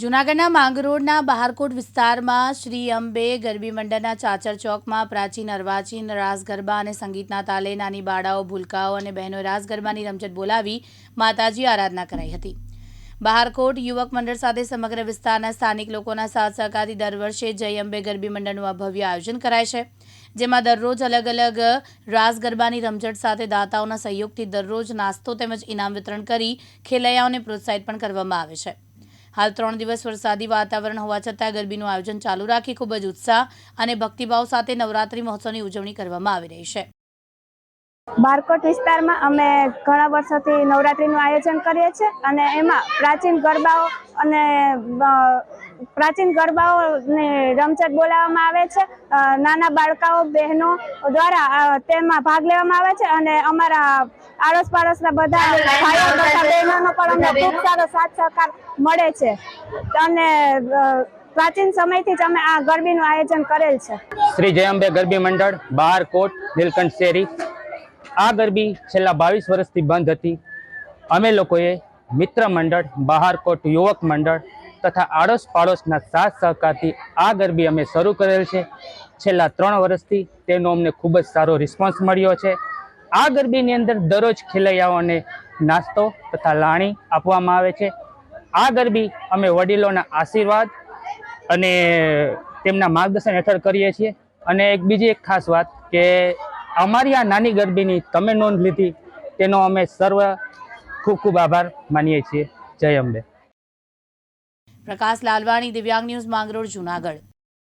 જૂનાગઢના માંગરોળના બહારકોટ વિસ્તારમાં શ્રી અંબે ગરબી મંડળના ચાચર ચોકમાં પ્રાચીન અર્વાચીન રાસ ગરબા અને સંગીતના તાલે નાની બાળાઓ, ભૂલકાઓ અને બહેનો રાસ ગરબાની રમઝટ બોલાવી માતાજી આરાધના કરાઈ હતી. બહારકોટ યુવક મંડળ સાથે સમગ્ર વિસ્તારના સ્થાનિક લોકોના સાથ સહકારથી દર વર્ષે જય અંબે ગરબી મંડળનું આ ભવ્ય આયોજન કરાય છે. જેમાં દરરોજ અલગ અલગ રાસ ગરબાની રમઝટ સાથે દાતાઓના સહયોગથી દરરોજ નાસ્તો તેમજ ઇનામ વિતરણ કરી ખેલૈયાઓને પ્રોત્સાહિત પણ કરવામાં આવે છે. હાલ ત્રણ દિવસ વરસાદી વાતાવરણ હોવા છતાં ગરબીનું આયોજન ચાલુ રાખી ખૂબ જ ઉત્સાહ અને ભક્તિભાવ સાથે નવરાત્રી મહોત્સવની ઉજવણી કરવામાં આવી રહી છે. બારકોટ વિસ્તારમાં અમે ઘણા વર્ષોથી નવરાત્રિનું આયોજન કરીએ છીએ અને એમાં પ્રાચીન ગરબાઓ અને પ્રાચીન ગરબાઓને રમઝટ બોલાવવામાં આવે છે. નાના બાળકાઓ, બહેનો દ્વારા તેમાં ભાગ લેવામાં આવે છે અને અમારા આડોશ પાડોશના બધા ભાઈઓ તથા બહેનોનો પણ અમને ખૂબ સારો સાથ સહકાર મળે છે. અને પ્રાચીન સમયથી જ અમે આ ગરબીનું આયોજન કરેલ છે. શ્રી જયંબે ગરબી મંડળ બહાર કોટ નીલકંઠ શેરી. આ ગરબી છેલ્લા બાવીસ વર્ષથી બંધ હતી. અમે લોકોએ મિત્ર મંડળ બહારકોટ યુવક મંડળ તથા આડોશ પાડોશના સાથ સહકારથી આ ગરબી અમે શરૂ કરેલ છે. છેલ્લા ત્રણ વર્ષથી તેનો અમને ખૂબ જ સારો રિસ્પોન્સ મળ્યો છે. આ ગરબીની અંદર દરરોજ ખેલૈયાઓને નાસ્તો તથા લાણી આપવામાં આવે છે. આ ગરબી અમે વડીલોના આશીર્વાદ અને તેમના માર્ગદર્શન હેઠળ કરીએ છીએ. અને એક બીજી એક ખાસ વાત કે અમારી આ નાની ગરબીની તમે નોંધ લીધી, તેનો અમે સર્વ ખૂબ ખૂબ આભાર માનીએ છીએ. જય અંબે. પ્રકાશ લાલવાણી, દિવ્યાંગ ન્યૂઝ માંગરોળ, જૂનાગઢ.